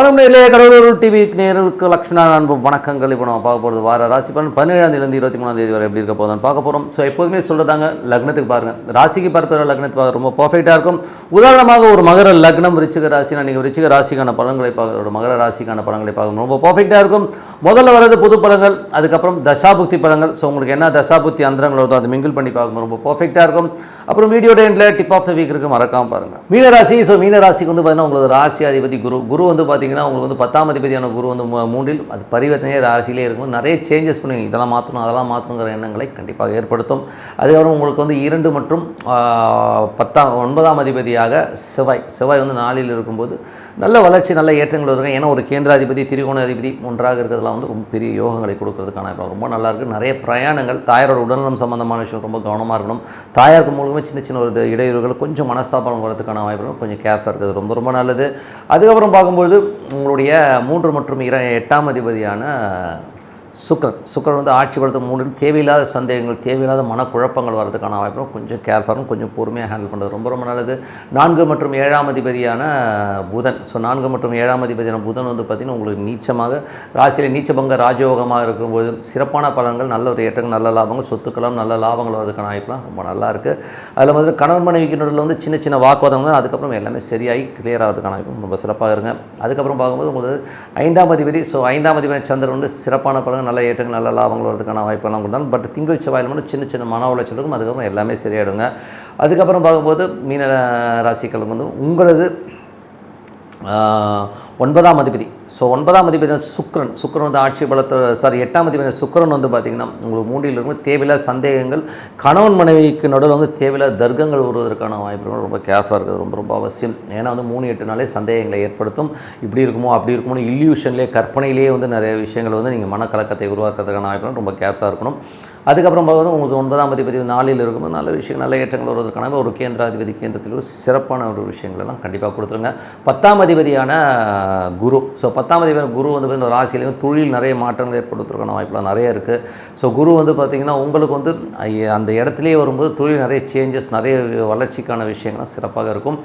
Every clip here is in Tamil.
வணக்கம் நேரிலே கடவுள் டிவி நேர்களுக்கு லக்ஷ்மணா அன்பு வணக்கங்கள். இப்போ நம்ம பார்க்க போகிறது வார ராசி பலன். பதினேழாம் இருபத்தி மூணாம் தேதி வரை எப்படி இருக்க போதும் பார்க்க போகிறோம் ஸோ எப்போதுமே சொல்கிறதாங்க லக்னத்துக்கு பாருங்கள் ராசிக்கு பார்க்குற லக்னத்துக்கு பார்க்க ரொம்ப பர்ஃபெக்டாக இருக்கும். உதாரணமாக ஒரு மகர லக்னம் ரிச்சிக ராசினா நீங்கள் ரிச்சிக ராசிக்கான பலன்களை பார்க்க ஒரு மகர ராசிக்கான பலன்களை பார்க்கணும் ரொம்ப பர்ஃபெக்டாக இருக்கும். முதல்ல வர்றது புது பலன்கள் அதுக்கப்புறம் தசாபுக்தி பலன்கள். ஸோ உங்களுக்கு என்ன தசாபுக்தி அந்தரங்கள் வருதோ அதை மிங்கிள் பண்ணி பார்க்கும்போது ரொம்ப பர்ஃபெக்டாக இருக்கும். அப்புறம் வீடியோ எண்டில் டிப் ஆஃப் த வீக் இருக்கு மறக்காமல் பாருங்கள் மீனராசி ஸோ மீனராசிக்கு வந்து பார்த்தீங்கன்னா உங்களுக்கு ராசி அதிபதி குரு குரு வந்து பார்த்தீங்கன்னா உங்களுக்கு வந்து பத்தாம் அதிபதியான குரு வந்து மூன்றில் அது பரிவர்த்தனையே ராசியிலே இருக்கும். நிறைய சேஞ்சஸ் பண்ணுவீங்க. இதெல்லாம் மாற்றணும் அதெல்லாம் மாற்றணுங்கிற எண்ணங்களை கண்டிப்பாக ஏற்படுத்தும். அதுக்கப்புறம் உங்களுக்கு வந்து இரண்டு மற்றும் பத்தாம் ஒன்பதாம் அதிபதியாக செவ்வாய். செவ்வாய் வந்து நாளில் இருக்கும்போது நல்ல வளர்ச்சி நல்ல ஏற்றங்கள் இருக்கும் ஏன்னா ஒரு கேந்திராதிபதி திரிகோண அதிபதி ஒன்றாக இருக்கிறதுலாம் வந்து ரொம்ப பெரிய யோகங்களை கொடுக்கறதுக்கான ரொம்ப நல்லாயிருக்கு நிறைய பிரயாணங்கள் தாயாரோட உடல்நலம் சம்மந்தமான விஷயம் ரொம்ப கவனமாக இருக்கணும். தாயாருக்கு மூலமாக சின்ன சின்ன ஒரு இது இடையூறுகள் கொஞ்சம் மனஸ்தாபம் வரதுக்கான வாய்ப்புகள் கொஞ்சம் கேர்ஃபுல்லாக இருக்கிறது ரொம்ப ரொம்ப நல்லது. அதுக்கப்புறம் பார்க்கும்போது உங்களுடைய மூன்று மற்றும் இர எட்டாம் அதிபதியான சுக்கரன். சுக்கரன் வந்து ஆட்சி படுத்த மூணில் தேவையில்லாத சந்தேகங்கள் தேவையில்லாத மனக்குழப்பங்கள் வரதுக்கான வாய்ப்பு கொஞ்சம் கேர்ஃபுல்லாக கொஞ்சம் பொறுமையாக ஹேண்டில் பண்ணுறது ரொம்ப ரொம்ப நல்லது. நான்கு மற்றும் ஏழாம் அதிபதியான புதன். ஸோ நான்கு மற்றும் ஏழாம் அதிபதியான புதன் வந்து பார்த்திங்கன்னா உங்களுக்கு நீச்சமாக ராசியில் நீச்சபங்க ராஜயோகமாக இருக்கும்போது சிறப்பான பலன்கள் நல்ல ஒரு ஏற்றங்கள் நல்ல லாபங்கள் சொத்துக்களும் நல்ல லாபங்கள் வரதுக்கான வாய்ப்புலாம் ரொம்ப நல்லா இருக்குது அதில் வந்து கணவன் மனைவிக்கு நடுவில் வந்து சின்ன சின்ன வாக்குவாதங்கள் அதுக்கப்புறம் எல்லாமே சரியாகி கிளியர் ஆகிறதுக்கான வாய்ப்பு ரொம்ப சிறப்பாக இருங்க அதுக்கப்புறம் பார்க்கும்போது உங்களுக்கு ஐந்தாம் அதிபதி ஸோ ஐந்தாம் அதிபதி சந்திரன் வந்து சிறப்பான பலன் பலன்கள் நல்ல ஏற்றங்கள் நல்ல லாபங்கள் வரதுக்கான வாய்ப்பெல்லாம் கொடுத்தாலும் பட் திங்கள் செவ்வாயில் மட்டும் சின்ன சின்ன மன உளைச்சல் இருக்கும். அதுக்கப்புறம் எல்லாமே சரியாயிடுங்க. அதுக்கப்புறம் பார்க்கும்போது மீன ராசிக்களுக்கு வந்து உங்களது ஒன்பதாம் அதிபதி. ஸோ ஒன்பதாம் மதி பார்த்தீங்கன்னா சுக்கிரன். சுக்கிரன் வந்து ஆட்சி பலத்தில் சாரி எட்டாம் அதிபதி சுக்கிரன் வந்து பார்த்திங்கன்னா உங்களுக்கு மூடியில் இருக்கும் தேவையில்லாத சந்தேகங்கள் கணவன் மனைவிக்கு நடுவில் வந்து தேவையில்லாத தர்க்கங்கள் வருவதற்கான வாய்ப்புகள் ரொம்ப கேர்ஃபுல்லாக இருக்குது. ரொம்ப ரொம்ப அவசியம். ஏன்னா வந்து மூணு எட்டு நாளே சந்தேகங்களை ஏற்படுத்தும். இப்படி இருக்குமோ அப்படி இருக்குமோ இல்யூஷன்லேயே கற்பனையிலேயே வந்து நிறைய விஷயங்கள் வந்து நீங்கள் மனக்கலக்கத்தை உருவாக்குறதுக்கான வாய்ப்புகள் ரொம்ப கேர்ஃபுல்லாக இருக்கணும். அதுக்கப்புறம் பார்க்கும்போது உங்களுக்கு ஒன்பதாம் அதிபதி நாளில் இருக்கும்போது நல்ல விஷயங்கள் நல்ல ஏற்றங்கள் வருவதற்கான ஒரு கேந்திராதிபதி கேந்திரத்தில் ஒரு சிறப்பான ஒரு விஷயங்களெல்லாம் கண்டிப்பாக கொடுத்துருங்க. பத்தாம் அதிபதியான குரு. ஸோ பத்தாம் அதிபதியான குரு வந்து பார்த்தீங்கன்னா ராசியிலையும் தொழில் நிறைய மாற்றங்கள் ஏற்படுத்துறதுக்கான வாய்ப்புலாம் நிறைய இருக்குது ஸோ குரு வந்து பார்த்திங்கன்னா உங்களுக்கு வந்து அந்த இடத்துலையே வரும்போது தொழில் நிறைய சேஞ்சஸ் நிறைய வளர்ச்சிக்கான விஷயங்கள்லாம் சிறப்பாக இருக்கும்.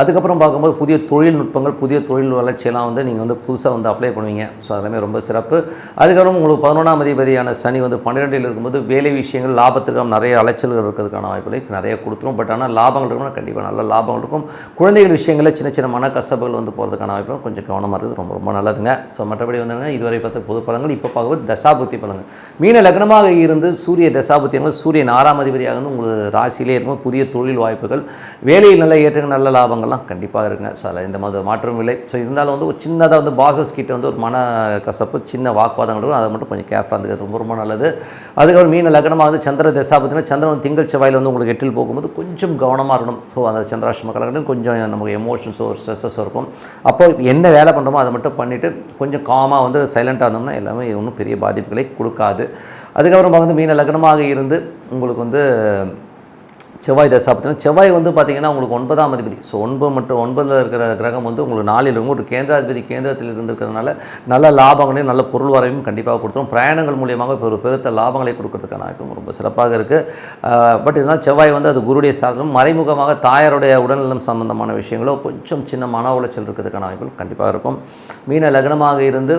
அதுக்கப்புறம் பார்க்கும்போது புதிய தொழில்நுட்பங்கள் புதிய தொழில் வளர்ச்சியெல்லாம் வந்து நீங்கள் வந்து புதுசாக வந்து அப்ளை பண்ணுவீங்க. ஸோ அதெல்லாமே ரொம்ப சிறப்பு. அதுக்கப்புறம் உங்களுக்கு பதினொன்றாம் அதிபதியான சனி வந்து பன்னிரெண்டில் இருக்கும்போது வேலை விஷயங்கள் லாபத்திற்காக நிறைய அலைச்சல்கள் இருக்கிறதுக்கான வாய்ப்புகளை நிறைய கொடுத்துரும். பட் ஆனால் லாபங்கள் இருக்கணும் கண்டிப்பாக நல்ல லாபங்கள் இருக்கும். குழந்தைகள் விஷயங்களில் சின்ன சின்ன மனக்கசப்புகள் வந்து போகிறதுக்கான வாய்ப்புகள் கொஞ்சம் கவனமாக இருக்குது ரொம்ப ரொம்ப நல்லதுங்க. ஸோ மற்றபடி வந்து இதுவரை பார்த்த பொது பலன்கள் இப்போ பார்க்கும்போது தசாபுத்தி பலன்கள். மீன லக்னமாக இருந்து சூரிய தசாபுத்தியங்கள் சூரியன் ஆறாம் அதிபதியாக இருந்து உங்களுக்கு ராசியிலே இருக்கும் புதிய தொழில் வாய்ப்புகள் வேலையில் நல்ல ஏற்றுங்க நல்ல லாபங்கள்லாம் கண்டிப்பாக இருக்குங்க. ஸோ அதில் எந்த மாதிரி மாற்றம் இல்லை. ஸோ இருந்தாலும் வந்து ஒரு சின்னதாக வந்து பாசஸ் கிட்ட வந்து ஒரு மன கசப்பு சின்ன வாக்குவாதங்கள் இருக்கும். அதை மட்டும் கொஞ்சம் கேர்ஃபுல்லாக இருந்துக்கிறது ரொம்ப ரொம்ப நல்லது. அதுக்கப்புறம் மீன லக்னமாக வந்து சந்திர தசாபத்தினா சந்திரன் திங்கள் செவ்வாயில் வந்து உங்களுக்கு எட்டில் போகும்போது கொஞ்சம் கவனமாக இருக்கணும். ஸோ அந்த சந்திராஷ்டம காலகட்டம் கொஞ்சம் நமக்கு எமோஷன்ஸோ ஸ்ட்ரெஸ்ஸஸோ இருக்கும். அப்போ என்ன வேலை பண்ணுறோமோ அதை மட்டும் பண்ணிவிட்டு கொஞ்சம் காமாக வந்து சைலண்ட்டாக இருந்தோம்னா எல்லாமே ஒன்றும் பெரிய பாதிப்புகளை கொடுக்காது. அதுக்கப்புறம் வந்து மீன லக்னமாக இருந்து உங்களுக்கு வந்து செவ்வாய் தசாபத்தினா செவ்வாய் வந்து பார்த்திங்கன்னா உங்களுக்கு ஒன்பதாம் அதிபதி. ஸோ ஒன்பது மற்றும் ஒன்பதில் இருக்கிற கிரகம் வந்து உங்களுக்கு நாளில் இருக்கும். ஒரு கேந்திராதிபதி கேந்திரத்தில் இருந்திருக்கிறதுனால நல்ல லாபங்களையும் நல்ல பொருள் வரவையும் கண்டிப்பாக கொடுத்துரும். பிரயாணங்கள் மூலியமாக இப்போ ஒரு பெருத்த லாபங்களை கொடுக்கறதுக்கான வாய்ப்பும் ரொம்ப சிறப்பாக இருக்குது பட் இருந்தாலும் செவ்வாய் வந்து அது குருடைய சாதனம் மறைமுகமாக தாயாருடைய உடல்நலம் சம்பந்தமான விஷயங்களோ கொஞ்சம் சின்ன மன உளைச்சல் இருக்கிறதுக்கான வாய்ப்புகள் கண்டிப்பாக இருக்கும். மீன லக்னமாக இருந்து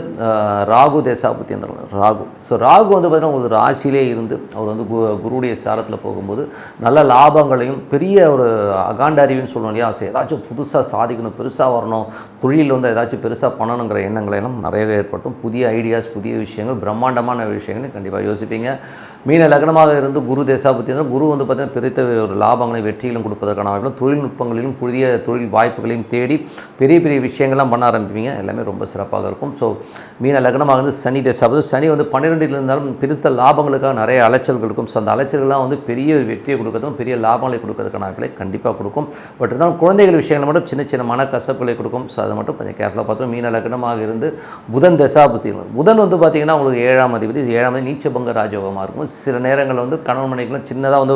ராகு தேசாபுத்தி அந்த ராகு. ஸோ ராகு வந்து பார்த்தீங்கன்னா ஒரு ராசியிலே இருந்து அவர் வந்து கு- சாரத்தில் போகும்போது நல்ல லாபம் லாபங்களையும் பெரிய ஒரு அகாண்ட அறிவுன்னு சொல்லுவோம் இல்லையா? ஸோ ஏதாச்சும் புதுசாக சாதிக்கணும் பெருசாக வரணும் தொழிலில் வந்து ஏதாச்சும் பெருசாக பண்ணணுங்கிற எண்ணங்களை எல்லாம் நிறையவே ஏற்படுத்தும். புதிய ஐடியாஸ் புதிய விஷயங்கள் பிரம்மாண்டமான விஷயங்களை கண்டிப்பாக யோசிப்பீங்க. மீன லக்னமாக இருந்து குரு தேசாபுத்தி குரு வந்து பார்த்தீங்கன்னா பெருத்த ஒரு லாபங்களையும் வெற்றிகளும் கொடுப்பதற்கான வாய்ப்புகளும் தொழில்நுட்பங்களிலும் புதிய தொழில் வாய்ப்புகளையும் தேடி பெரிய பெரிய விஷயங்கள்லாம் பண்ண ஆரம்பிப்பீங்க. எல்லாமே ரொம்ப சிறப்பாக இருக்கும். ஸோ மீன லக்னமாக இருந்து சனி தேசாபதி சனி வந்து பன்னிரெண்டில் இருந்தாலும் பிரித்த லாபங்களுக்காக நிறைய அலைச்சல்கள் இருக்கும். ஸோ அந்த அலைச்சல்கள்லாம் வந்து பெரிய ஒரு வெற்றியை கொடுக்கறதும் பெரிய லாபங்களை கொடுக்கறதுக்கான வாய்ப்புகளை கண்டிப்பாக கொடுக்கும். பட் இருந்தாலும் குழந்தைகள் விஷயங்கள் மட்டும் சின்ன சின்ன மனக்கசப்புகளை கொடுக்கும். ஸோ அதை மட்டும் கொஞ்சம் கேர்ஃபுல்லாக பார்த்தோம் மீன லக்னமாக இருந்து புதன் தசாபுத்தி புதன் வந்து பார்த்திங்கன்னா உங்களுக்கு ஏழாம் அதிபதி ஏழாம் அதிபதி நீச்சபங்க ராஜயோகமாக இருக்கும். சில நேரங்களில் வந்து கணவன் மனைவிகளும் சின்னதாக வந்து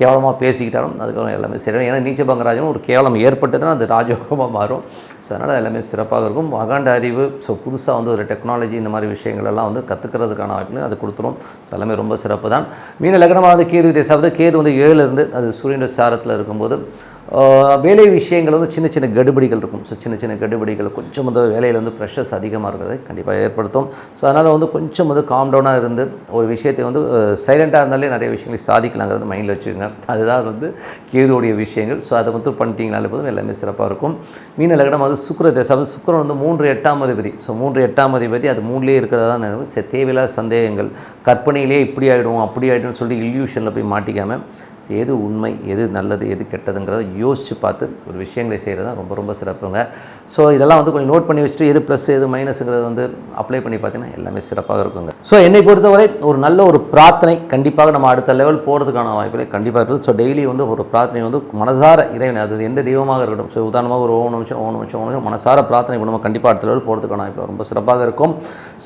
கேவலமாக பேசிக்கிட்டாலும் அதுக்கப்புறம் எல்லாமே சரி ஏன்னா நீச்சபங்க ராஜகம் ஒரு கேவலம் ஏற்பட்டதுன்னா அது ராஜயோகமாக மாறும். ஸோ அதனால் எல்லாமே சிறப்பாக இருக்கும். அகாண்ட அறிவு ஸோ புதுசாக வந்து ஒரு டெக்னாலஜி இந்த மாதிரி விஷயங்களெல்லாம் வந்து கற்றுக்கிறதுக்கான வாய்ப்புகள் அது கொடுத்துரும். ஸோ எல்லாமே ரொம்ப சிறப்பு தான் மீன லக்னமாக வந்து கேது தேசாவது கேது வந்து ஏழுலேருந்து அது சூரியனுடைய சாரத்தில் இருக்கும்போது வேலை விஷயங்கள் வந்து சின்ன சின்ன கடுபிடிகள் இருக்கும். ஸோ சின்ன சின்ன கடுபிடிகள் கொஞ்சம் வந்து வேலையில் வந்து ப்ரெஷர்ஸ் அதிகமாக இருக்கிறது கண்டிப்பாக ஏற்படுத்தும். ஸோ அதனால் வந்து கொஞ்சம் வந்து காம் டவுனாக இருந்து ஒரு விஷயத்தை வந்து சைலண்ட்டாக இருந்தாலே நிறைய விஷயங்களை சாதிக்கலாங்கிறது மைண்டில் வச்சுக்கோங்க. அதுதான் வந்து கேதுவோடைய விஷயங்கள். ஸோ அதை மட்டும் பண்ணிட்டீங்கனாலே போதும் எல்லாமே சிறப்பாக இருக்கும். மீன லக்னம் அது சுக்கிர தேசம் அது வந்து மூன்று எட்டாம் அதிபதி. ஸோ மூன்று எட்டாம் அதிபதி அது மூணுலேயே இருக்கிறதா தான் நினைவு சரி தேவையில்லாத சந்தேகங்கள். கற்பனையிலே இப்படி ஆகிடும் அப்படி ஆகிடும்னு சொல்லி இல்யூஷனில் போய் மாட்டிக்காமல் எது உண்மை எது நல்லது எது கெட்டதுங்கிறத யோசித்து பார்த்து ஒரு விஷயங்களை செய்கிறது தான் ரொம்ப ரொம்ப சிறப்புங்க. ஸோ இதெல்லாம் வந்து கொஞ்சம் நோட் பண்ணி வச்சுட்டு எது ப்ளஸ் எது மைனஸுங்கிறது வந்து அப்ளை பண்ணி பார்த்தீங்கன்னா எல்லாமே சிறப்பாக இருக்குங்க. ஸோ என்னை பொறுத்தவரை ஒரு நல்ல ஒரு பிரார்த்தனை கண்டிப்பாக நம்ம அடுத்த லெவல் போகிறதுக்கான வாய்ப்புகளை கண்டிப்பாக இருக்குது. ஸோ டெய்லி வந்து ஒரு பிரார்த்தனை வந்து மனசார இறைவன் அது எந்த தெய்வமாக இருக்கட்டும். ஸோ உதாரணமாக ஒரு ஓம் நிமிஷம் ஓம் நிமிஷம் ஓம் நிமிஷம் மனசார பிரார்த்தனை பண்ணுவோம் கண்டிப்பாக அடுத்த லெவல் போகிறதுக்கான வாய்ப்பு ரொம்ப சிறப்பாக இருக்கும்.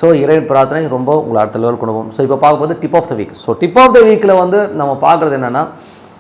ஸோ இறைவன் பிரார்த்தனை ரொம்ப உங்களை அடுத்த லெவல் கொண்டு போகும். ஸோ இப்போ பார்க்கும்போது dip of the week so dip of the வீக்கில் வந்து நம்ம பார்க்குறது என்னென்னா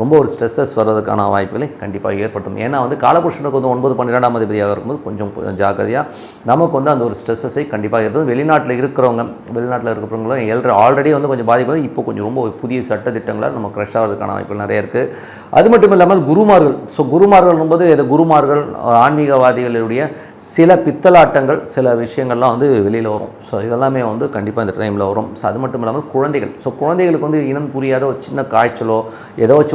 ரொம்ப ஒரு ஸ்ட்ரெஸ்ஸஸ் வர்றதுக்கான வாய்ப்புகளை கண்டிப்பாக ஏற்படுத்தும். ஏன்னா வந்து காலபுருஷனுக்கு வந்து ஒன்பது பன்னிரெண்டாம் அதிபதியாக இருக்கும்போது கொஞ்சம் ஜாக்கிரதையாக நமக்கு வந்து அந்த ஒரு ஸ்ட்ரெஸ்ஸஸை கண்டிப்பாக ஏற்படும் வெளிநாட்டில் இருக்கிறவங்க வெளிநாட்டில் இருக்கிறவங்களும் ஏழரை ஆல்ரெடி வந்து கொஞ்சம் பாதிப்பு இப்போ கொஞ்சம் ரொம்ப புதிய சட்ட திட்டங்களால் நம்ம க்ரஷ் ஆகிறதுக்கான வாய்ப்புகள் நிறைய இருக்குது அது மட்டும் இல்லாமல் குருமார்கள் ஸோ குருமார்கள் போது இது குருமார்கள் ஆன்மீகவாதிகளுடைய சில பித்தலாட்டங்கள் சில விஷயங்கள்லாம் வந்து வெளியில் வரும். ஸோ இதெல்லாமே வந்து கண்டிப்பாக இந்த டைமில் வரும். ஸோ அது மட்டும் இல்லாமல் குழந்தைகள் ஸோ குழந்தைகளுக்கு வந்து இனம் புரியாத ஒரு சின்ன காய்ச்சலோ ஏதோ வச்சு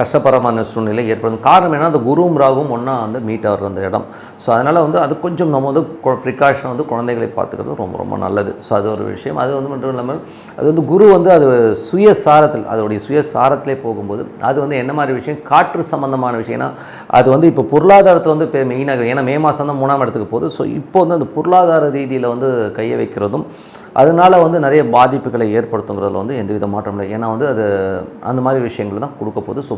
கஷ்டப்படமான சூழ்நிலை ஏற்படும். காரணம் என்ன அந்த குருவும் ராகும் ஒன்றா வந்து மீட் ஆகிற அந்த இடம். ஸோ அதனால் வந்து அது கொஞ்சம் நம்ம வந்து ப்ரிகாஷன் வந்து குழந்தைகளை பார்த்துக்கிறது ரொம்ப ரொம்ப நல்லது. ஸோ அது ஒரு விஷயம். அது வந்து மட்டும் இல்லாமல் அது வந்து குரு வந்து அது சுயசாரத்தில் அதோடைய சுயசாரத்திலே போகும்போது அது வந்து என்ன மாதிரி விஷயம்? காற்று சம்மந்தமான விஷயம்னா அது வந்து இப்போ பொருளாதாரத்தில் வந்து இப்போ மெயினாக ஏன்னா மே மாதம் தான் மூணாம் இடத்துக்கு போகுது. ஸோ இப்போ வந்து அந்த பொருளாதார ரீதியில் வந்து கையை வைக்கிறதும் அதனால் வந்து நிறைய பாதிப்புகளை ஏற்படுத்துங்கிறதுல வந்து எந்த வித மாற்றம் இல்லை. ஏன்னா வந்து அது அந்த மாதிரி விஷயங்கள் தான் கொடுக்க போகுது. ஸோ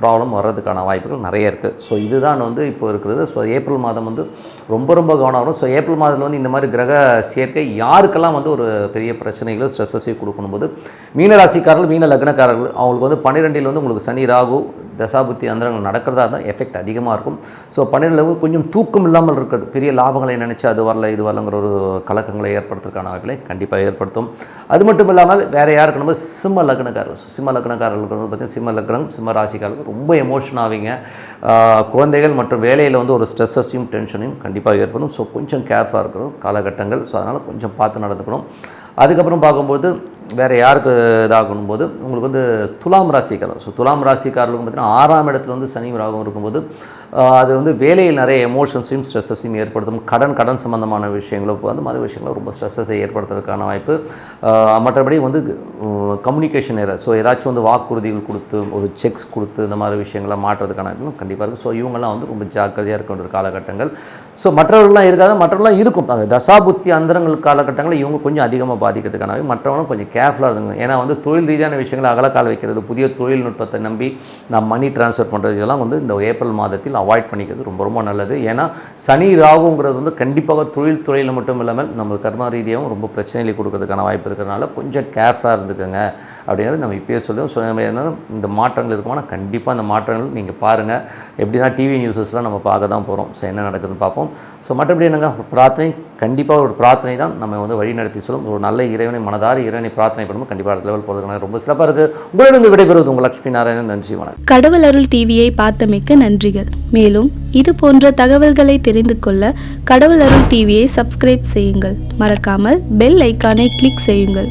ப்ராப்ளம் வர்றதுக்கான வாய்ப்புகள் நிறைய இருக்குது ஸோ இதுதான் வந்து இப்போ இருக்கிறது. ஸோ ஏப்ரல் மாதம் வந்து ரொம்ப ரொம்ப கவனம் வரும் ஸோ ஏப்ரல் மாதத்தில் வந்து இந்த மாதிரி கிரக சேர்க்கை யாருக்கெல்லாம் வந்து ஒரு பெரிய பிரச்சனைகளோ ஸ்ட்ரெஸ்ஸஸையும் கொடுக்கணும் போது மீன ராசிக்காரர்கள் மீன லக்னக்காரர்கள் அவங்களுக்கு வந்து பன்னிரெண்டில் வந்து உங்களுக்கு சனி ராகு தசாபுத்தி அந்தரங்கள் நடக்கிறதா இருந்தால் எஃபெக்ட் அதிகமாக இருக்கும். ஸோ பன்னிரெண்டில் கொஞ்சம் தூக்கம் இல்லாமல் இருக்கிறது. பெரிய லாபங்களை நினச்சி அது வரல இது வரலங்கிற ஒரு கலக்கங்களை ஏற்படுத்துறதுக்கான வாய்ப்புகளை கண்டிப்பாக ஏற்படுத்தும். அது மட்டும் இல்லாமல் வேறு யாருக்கு நம்ம சிம்ம லக்னக்காரர்கள் சிம்ம லக்னக்காரர்களுக்கு வந்து பார்த்திங்கன்னா சிம்ம லக்னம் சிம்ம ராசிக்காரர்கள் ரொம்ப எமோஷன் ஆவீங்க குழந்தைகள் மற்றும் வேலையில் வந்து ஒரு ஸ்ட்ரெஸ்ஸஸையும் டென்ஷனையும் கண்டிப்பாக ஏற்படும். ஸோ கொஞ்சம் கேர்ஃபுல்லாக இருக்கணும். காலகட்டங்கள் ஸோ அதனால் கொஞ்சம் பார்த்து நடந்துக்கணும். அதுக்கப்புறம் பார்க்கும்போது வேறு யாருக்கு இதாகும் போது உங்களுக்கு வந்து துலாம் ராசிக்காரர். ஸோ துலாம் ராசிக்காரர்களுக்கு பார்த்தீங்கன்னா ஆறாம் இடத்துல வந்து சனி ராகம் இருக்கும்போது அது வந்து வேலையில் நிறைய எமோஷன்ஸையும் ஸ்ட்ரெஸ்ஸையும் ஏற்படுத்தும். கடன் கடன் சம்மந்தமான விஷயங்களும் அந்த மாதிரி விஷயங்களும் ரொம்ப ஸ்ட்ரெஸ்ஸை ஏற்படுத்துறதுக்கான வாய்ப்பு. மற்றபடி வந்து கம்யூனிகேஷன் ஏற ஸோ ஏதாச்சும் வந்து வாக்குறுதிகள் கொடுத்து ஒரு செக்ஸ் கொடுத்து இந்த மாதிரி விஷயங்களை மாற்றுறதுக்கான கண்டிப்பாக இருக்கும் ஸோ இவங்கெல்லாம் வந்து ரொம்ப ஜாக்கிரதையாக இருக்க ஒரு காலகட்டங்கள். ஸோ மற்றவர்கள்லாம் இருக்காது மற்றவர்கள்லாம் இருக்கும். அந்த தசாபுத்தி அந்தரங்கள் காலகட்டங்களில் இவங்க கொஞ்சம் அதிகமாக பாதிக்கிறதுக்கானவே மற்றவங்களும் கொஞ்சம் கேர்ஃபுல்லாக இருந்துங்க. ஏன்னா வந்து தொழில் ரீதியான விஷயங்களை அகலக்கால் வைக்கிறது புதிய தொழில்நுட்பத்தை நம்பி நான் மணி ட்ரான்ஸ்ஃபர் பண்ணுறது இதெல்லாம் வந்து இந்த ஏப்ரல் மாதத்தில் அவாய்ட் பண்ணிக்கிறது ரொம்ப ரொம்ப நல்லது. ஏன்னா சனி ராகுங்கிறது வந்து கண்டிப்பாக தொழில் துறையில் மட்டும் இல்லாமல் நம்ம கர்ம ரீதியாகவும் ரொம்ப பிரச்சனைகளை கொடுக்கறதுக்கான வாய்ப்பு இருக்கிறனால கொஞ்சம் கேர்ஃபுல்லாக இருந்துக்கோங்க. அப்படிங்கிறது நம்ம இப்போயே சொல்லுவோம். ஸோ நம்ம இந்த மாற்றங்கள் இருக்குமானா கண்டிப்பாக அந்த மாற்றங்கள் நீங்கள் பாருங்கள் எப்படின்னா டிவி நியூஸஸ்லாம் நம்ம பார்க்க தான் போகிறோம் ஸோ என்ன நடக்குதுன்னு பார்ப்போம். ஸோ மற்றபடி என்னங்க? பிரார்த்தனை கண்டிப்பாக ஒரு பிரார்த்தனை தான் நம்ம வந்து வழி நடத்தி சொல்லும். ஒரு நல்ல இறைவனை மனதார இறைவனை பிரார்த்தனை பண்ணும் கண்டிப்பாக அடுத்த லெவல் போகிறதுக்கான ரொம்ப சிறப்பாக இருக்குது உங்களிடம் விடைபெறுவது உங்கள் லட்சுமி நாராயணன். நன்றி வணக்கம். கடவுள் அருள் டிவியை பார்த்தமைக்கு நன்றிகள். மேலும் இது போன்ற தகவல்களை தெரிந்து கொள்ள கடவுள் அருள் டிவியை சப்ஸ்கிரைப் செய்யுங்கள். மறக்காமல் பெல் ஐக்கானை கிளிக் செய்யுங்கள்.